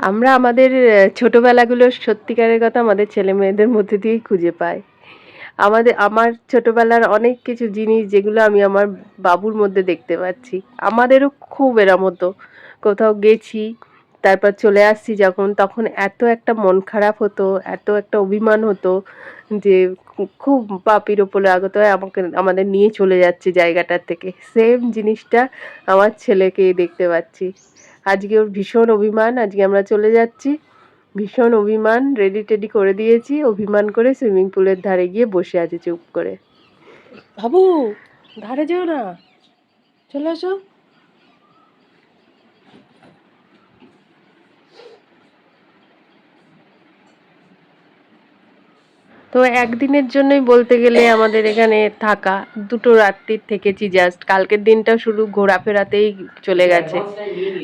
আমরা আমাদের আহ, ছোটবেলাগুলোর সত্যিকারের কথা আমাদের ছেলে মেয়েদের মধ্যে দিয়েই খুঁজে পাই। আমাদের আমার ছোটবেলার অনেক কিছু জিনিস যেগুলো আমি আমার বাবুর মধ্যে দেখতে পাচ্ছি। আমাদেরও খুব এরম হতো কোথাও গেছি তারপর চলে আসছি যখন তখন এত একটা মন খারাপ হতো এত একটা অভিমান হতো যে খুব পাপির ওপরে আগত হয়ে আমাকে আমাদের নিয়ে চলে যাচ্ছে জায়গাটার থেকে। সেম জিনিসটা আমার ছেলেকে দেখতে পাচ্ছি। আজকে ওর ভীষণ অভিমান, আজকে আমরা চলে যাচ্ছি। ভীষণ অভিমান রেডি টেডি করে দিয়েছি, অভিমান করে সুইমিং পুলের ধারে গিয়ে বসে আছে চুপ করে। বাবু, ধারে যেও না। চলে আসো। তো একদিনের জন্যই বলতে গেলে আমাদের এখানে থাকা। দুটো রাত্রির থেকেছি জাস্ট কালকের দিনটা শুধু ঘোরাফেরাতেই চলে গেছে।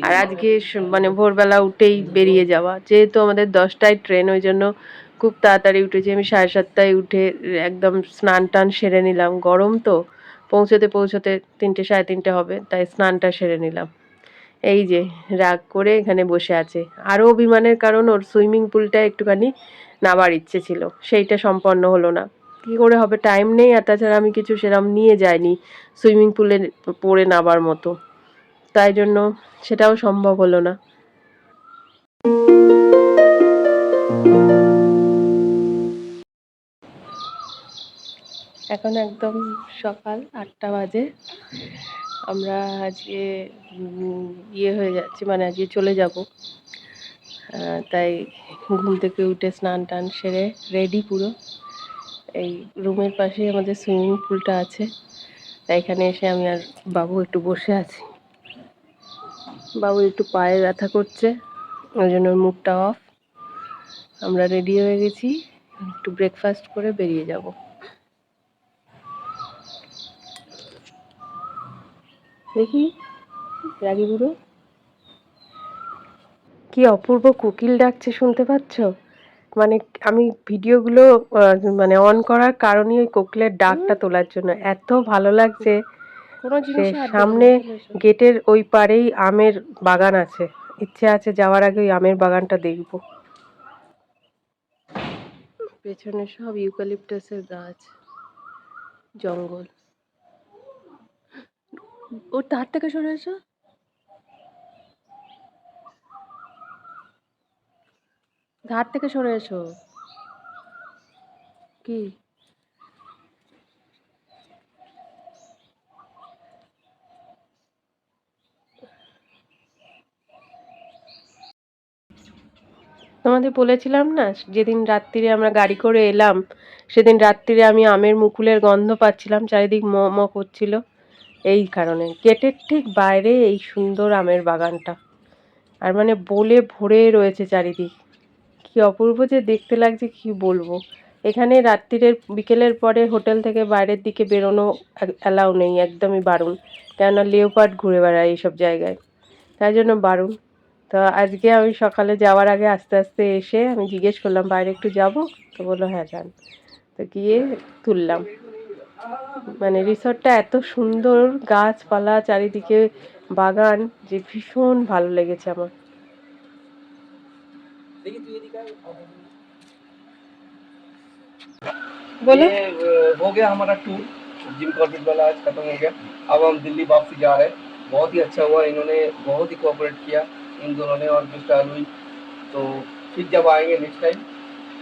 আর আজকে মানে ভোরবেলা উঠেই বেরিয়ে যাওয়া। যেহেতু আমাদের দশটায় ট্রেন ওই জন্য খুব তাড়াতাড়ি উঠেছি। আমি সাড়ে সাতটায় উঠে একদম স্নান টান সেরে নিলাম। গরম তো, পৌঁছতে পৌঁছতে তিনটে, সাড়ে তিনটে হবে, তাই স্নানটা সেরে নিলাম। এই যে, রাগ করে এখানে বসে আছে। আরও অভিমানের কারণ ওর সুইমিং পুলটা একটুখানি নাবার ইচ্ছে ছিল। সেইটা সম্পন্ন হলো না। কী করে হবে? টাইম নেই আর তাছাড়া আমি কিছু সেরকম নিয়ে যাইনি সুইমিং পুলে পড়ে নাবার মতো। তাই জন্য সেটাও সম্ভব হলো না। এখন একদম সকাল আটটা বাজে। আমরা আজকে ইয়ে হয়ে যাচ্ছি মানে আজকে চলে যাব। তাই ঘুম থেকে উঠে স্নান টান সেরে রেডি পুরো। এই রুমের পাশেই আমাদের সুইমিং পুলটা আছে। তাই এখানে এসে আমি আর বাবু একটু বসে আছি। বাবু একটু পায়ে ব্যথা করছে, ওই জন্য মুডটা অফ আমরা রেডি হয়ে গেছি, একটু ব্রেকফাস্ট করে বেরিয়ে যাব। দেখি, রাগি বুড়ো? কি অপূর্ব কোকিল ডাকছে শুনতে পাচ্ছ? মানে আমি ভিডিওগুলো মানে অন করার কারণে ওই কোকিলের ডাকটা তোলার জন্য এত ভালো লাগছে সামনে গেটের ওই পারেই আমের বাগান আছে। ইচ্ছে আছে যাওয়ার আগে ওই আমের বাগানটা দেখব। পেছনে সব ইউক্যালিপটাসের গাছ জঙ্গল। ও তার থেকে সরে এসো। ধার থেকে সরে এসো। কি? তোমাদের বলেছিলাম না, যেদিন রাত্রিরে আমরা গাড়ি করে এলাম, সেদিন রাত্রিরে আমি আমের মুকুলের গন্ধ পাচ্ছিলাম, চারিদিক ম ম করছিল। এই কারণে। গেটের ঠিক বাইরে এই সুন্দর আমের বাগানটা। আর মানে বলে ভরে রয়েছে চারিদিক। কি অপূর্ব যে দেখতে লাগছে, কি বলব? এখানে রাত্রিরে বিকেলের পরে হোটেল থেকে বাইরের দিকে বেরোনো অ্যালাউ নেই, একদমই বারণ। কেননা লেওপার্ড ঘুরে বেড়ায় এইসব জায়গায়। তাই জন্য বারণ। তো আজকে আমি সকালে যাওয়ার আগে আস্তে আস্তে এসে আমি জিজ্ঞেস করলাম, বাইরে একটু যাব? তো বলল হ্যাঁ যান। তো গিয়ে তুললাম। মানে রিসর্টটা এত সুন্দর, গাছপালা, চারিদিকে বাগান, যে ভীষণ ভালো লেগেছে আমার। बोलो। ये अ, हो गया हमारा टूर जिम कॉर्बेट वाला आज खत्म हो गया। अब हम दिल्ली वापसी जा रहे हैं। बहुत ही अच्छा हुआ इन्होंने बहुत ही कोऑपरेट किया इन दोनों ने और मिस्टर अलवी तो फिर जब आएँगे नेक्स्ट टाइम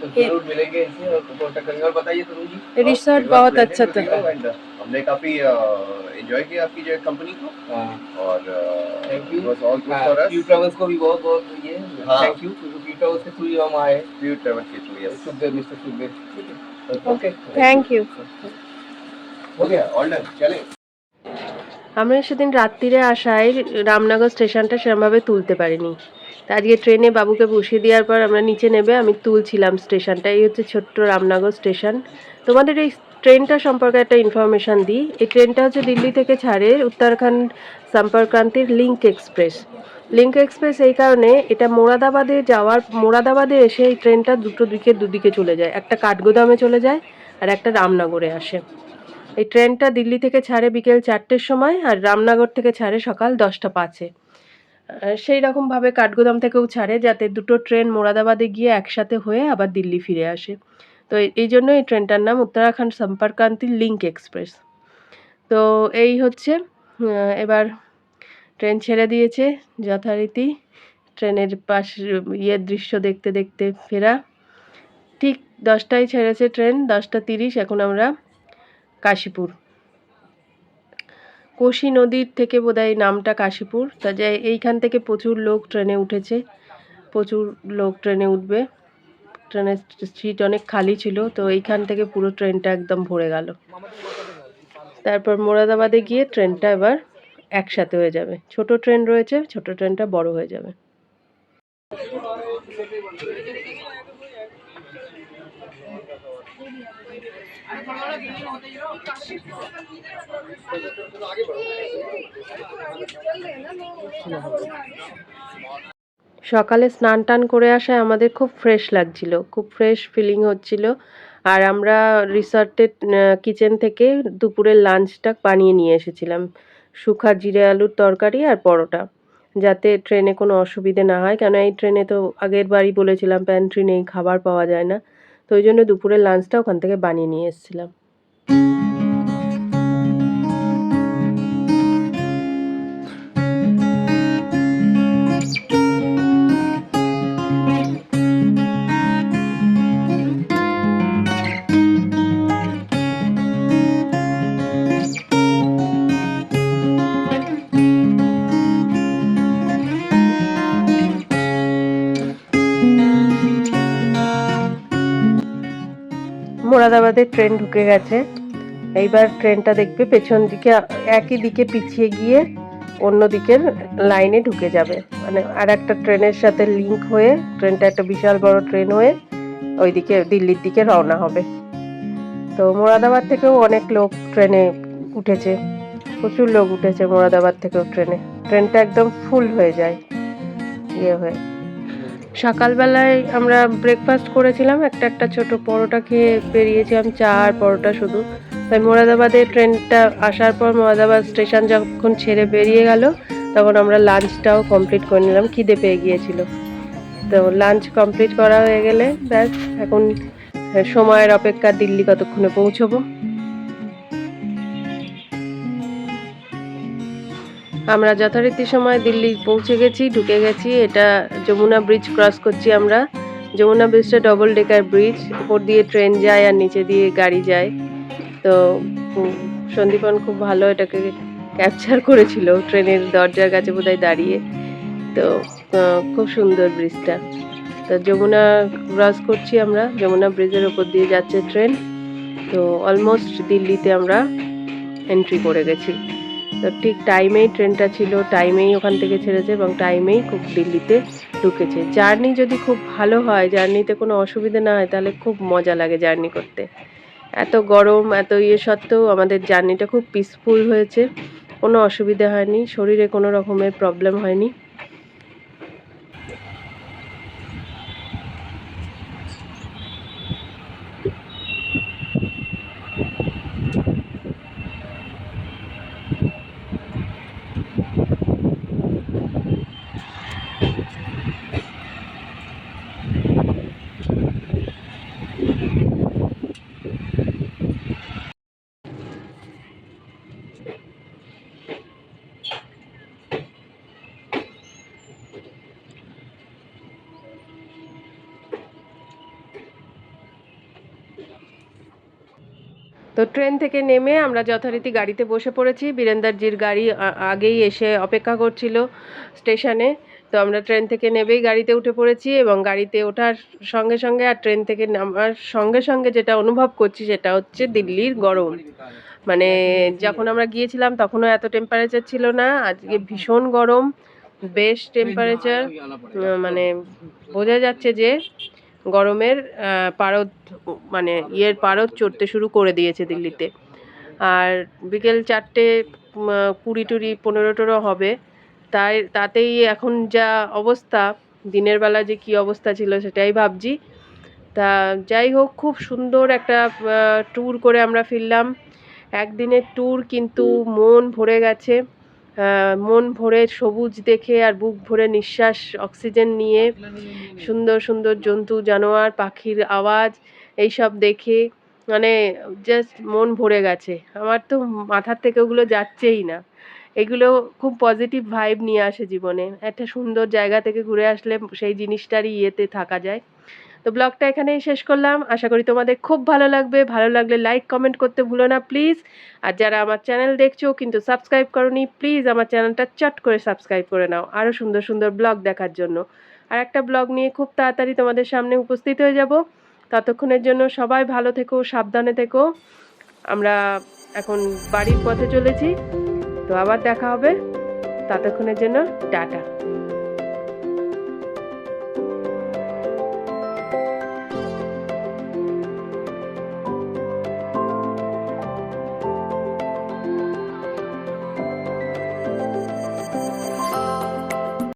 तो ज़रूर मिलेंगे इनसे और कांटेक्ट करेंगे और बताइए तरुण जी रिसोर्ट बहुत अच्छा था। uh, हमने काफ़ी एंजॉय किया आपकी जो कंपनी को। हाँ। और Thank you. It was all good for Q us travels को भी बहुत बहुत ये। थैंक यू ટીકાઓ છે আমরা সেদিন রাত্রিরে আসায় রামনগর স্টেশনটা সেরমভাবে তুলতে পারিনি। তা আজকে ট্রেনে বাবুকে বসিয়ে দেওয়ার পর আমরা নিচে নেবে আমি তুলছিলাম স্টেশনটা। এই হচ্ছে ছোট্ট রামনগর স্টেশন। তোমাদের এই ট্রেনটা সম্পর্কে একটা ইনফরমেশান দিই। এই ট্রেনটা হচ্ছে দিল্লি থেকে ছাড়ে উত্তরাখণ্ড সম্পর্কান্তির লিঙ্ক এক্সপ্রেস লিঙ্ক এক্সপ্রেস এই কারণে এটা মোরাদাবাদে যাওয়ার, মোরাদাবাদে এসে এই ট্রেনটা দুটো দিকে, দুদিকে চলে যায়। একটা কাঠগোদামে চলে যায় আর একটা রামনগরে আসে। এই ট্রেনটা দিল্লি থেকে ছাড়ে বিকেল চারটের সময় আর রামনগর থেকে ছাড়ে সকাল দশটা পাঁচে। সেই রকমভাবে কাঠগোদাম থেকেও ছাড়ে যাতে দুটো ট্রেন মোরাদাবাদে গিয়ে একসাথে হয়ে আবার দিল্লি ফিরে আসে। তো এই- জন্য এই ট্রেনটার নাম উত্তরাখণ্ড সম্পর্কান্তি লিঙ্ক এক্সপ্রেস তো এই হচ্ছে এবার ট্রেন ছেড়ে দিয়েছে যথারীতি। ট্রেনের পাশ, ইয়ের দৃশ্য দেখতে দেখতে ফেরা। ঠিক দশটায় ছেড়েছে ট্রেন, দশটা তিরিশ এখন আমরা কাশীপুর। কোশি নদীর থেকে বোধহয় নামটা কাশীপুর। তা যাই এইখান থেকে প্রচুর লোক ট্রেনে উঠেছে, প্রচুর লোক ট্রেনে উঠবে। ট্রেনের সিট অনেক খালি ছিল, তো এইখান থেকে পুরো ট্রেনটা একদম ভরে গেল। তারপর মোরাদাবাদে গিয়ে ট্রেনটা এবার একসাথে হয়ে যাবে। ছোট ট্রেন রয়েছে, ছোট ট্রেনটা বড় হয়ে যাবে। সকালে স্নান টান করে আসায় আমাদের খুব ফ্রেশ লাগছিল, খুব ফ্রেশ ফিলিং হচ্ছিল। আর আমরা রিসর্টের কিচেন থেকে দুপুরের লাঞ্চটা বানিয়ে নিয়ে এসেছিলাম। শুখা জিরে আলুর তরকারি আর পরোটা, যাতে ট্রেনে কোনো অসুবিধে না হয়। কেন এই ট্রেনে তো আগের বারই বলেছিলাম প্যান্ট্রি নেই, খাবার পাওয়া যায় না। তো ওই জন্য দুপুরের লাঞ্চটা ওখান থেকে বানিয়ে নিয়ে এসেছিলাম। মোরাদাবাদের ট্রেন ঢুকে গেছে। এইবার ট্রেনটা দেখবে পেছন দিকে, একই দিকে পিছিয়ে গিয়ে অন্য দিকের লাইনে ঢুকে যাবে। মানে আর একটা ট্রেনের সাথে লিংক হয়ে ট্রেনটা একটা বিশাল বড় ট্রেন হয়ে ওইদিকে, দিল্লির দিকে রওনা হবে। তো মোরাদাবাদ থেকেও অনেক লোক ট্রেনে উঠেছে। প্রচুর লোক উঠেছে মোরাদাবাদ থেকেও ট্রেনে ট্রেনটা একদম ফুল হয়ে যায়। ইয়ে হয়ে সকালবেলায় আমরা ব্রেকফাস্ট করেছিলাম, একটা একটা ছোট পরোটা খেয়ে বেরিয়েছিলাম, চা আর পরোটা শুধু। তাই মোরাদাবাদে ট্রেনটা আসার পর মোরাদাবাদ স্টেশন যখন ছেড়ে বেরিয়ে গেল, তখন আমরা লাঞ্চটাও কমপ্লিট করে নিলাম, খিদে পেয়ে গিয়েছিল। তো লাঞ্চ কমপ্লিট করা হয়ে গেলে ব্যাস, এখন সময়ের অপেক্ষা দিল্লি কতক্ষণে পৌঁছবো? আমরা যথারীতি সময় দিল্লি পৌঁছে গেছি, ঢুকে গেছি। এটা যমুনা ব্রিজ ক্রস করছি আমরা। যমুনা ব্রিজটা ডবল ডেকার ব্রিজ উপর দিয়ে ট্রেন যায় আর নিচে দিয়ে গাড়ি যায়। তো সন্দীপন খুব ভালো এটাকে ক্যাপচার করেছিল। ট্রেনের দরজার কাছে বোধহয় দাঁড়িয়ে। তো খুব সুন্দর ব্রিজটা তো যমুনা ক্রস করছি আমরা। যমুনা ব্রিজের ওপর দিয়ে যাচ্ছে ট্রেন তো অলমোস্ট দিল্লিতে আমরা এন্ট্রি করে গেছি। তো ঠিক টাইমেই ট্রেনটা ছিল টাইমেই ওখান থেকে ছেড়েছে এবং টাইমেই খুব দিল্লিতে ঢুকেছে। জার্নি যদি খুব ভালো হয় জার্নিতে কোনো অসুবিধে না হয়, তাহলে খুব মজা লাগে জার্নি করতে। এত গরম, এত ইয়ে সত্ত্বেও আমাদের জার্নিটা খুব পিসফুল হয়েছে। কোনো অসুবিধা হয়নি, শরীরে কোনো রকমের প্রবলেম হয়নি। তো ট্রেন থেকে নেমে আমরা যথারীতি গাড়িতে বসে পড়েছি। বীরেন্দারজির গাড়ি আগেই এসে অপেক্ষা করছিল স্টেশনে। তো আমরা ট্রেন থেকে নেবেই গাড়িতে উঠে পড়েছি এবং গাড়িতে ওঠার সঙ্গে সঙ্গে আর ট্রেন থেকে নামার সঙ্গে সঙ্গে যেটা অনুভব করছি সেটা হচ্ছে দিল্লির গরম। মানে যখন আমরা গিয়েছিলাম তখনও এত টেম্পারেচার ছিল না, আজকে ভীষণ গরম, বেশ টেম্পারেচার মানে বোঝা যাচ্ছে যে গরমের পারদ মানে ইয়ের পারদ চড়তে শুরু করে দিয়েছে দিল্লিতে। আর বিকেল চারটে কুড়ি টুড়ি পনেরো টোরো হবে। তাই, তাতেই এখন যা অবস্থা, দিনের বেলা যে কী অবস্থা ছিল সেটাই ভাবছি। তা যাই হোক, খুব সুন্দর একটা ট্যুর করে আমরা ফিরলাম। একদিনের ট্যুর কিন্তু মন ভরে গেছে। মন ভরে সবুজ দেখে আর বুক ভরে নিঃশ্বাস, অক্সিজেন নিয়ে সুন্দর সুন্দর জন্তু, জানোয়ার, পাখির আওয়াজ, এইসব দেখে মানে জাস্ট মন ভরে গেছে। আমার তো মাথার থেকে ওগুলো যাচ্ছেই না। এগুলো খুব পজিটিভ ভাইব নিয়ে আসে জীবনে। একটা সুন্দর জায়গা থেকে ঘুরে আসলে সেই জিনিসটারই ইয়েতে থাকা যায়। তো ব্লগটা এখানেই শেষ করলাম। আশা করি তোমাদের খুব ভালো লাগবে। ভালো লাগলে লাইক কমেন্ট করতে ভুলো না প্লিজ আর যারা আমার চ্যানেল দেখছ কিন্তু সাবস্ক্রাইব করনি প্লিজ আমার চ্যানেলটা চট করে সাবস্ক্রাইব করে নাও। আরও সুন্দর সুন্দর ব্লগ দেখার জন্য। আর একটা ব্লগ নিয়ে খুব তাড়াতাড়ি তোমাদের সামনে উপস্থিত হয়ে যাব। ততক্ষণের জন্য সবাই ভালো থেকো, সাবধানে থেকো। আমরা এখন বাড়ির পথে চলেছি। তো আবার দেখা হবে। ততক্ষণের জন্য টাটা।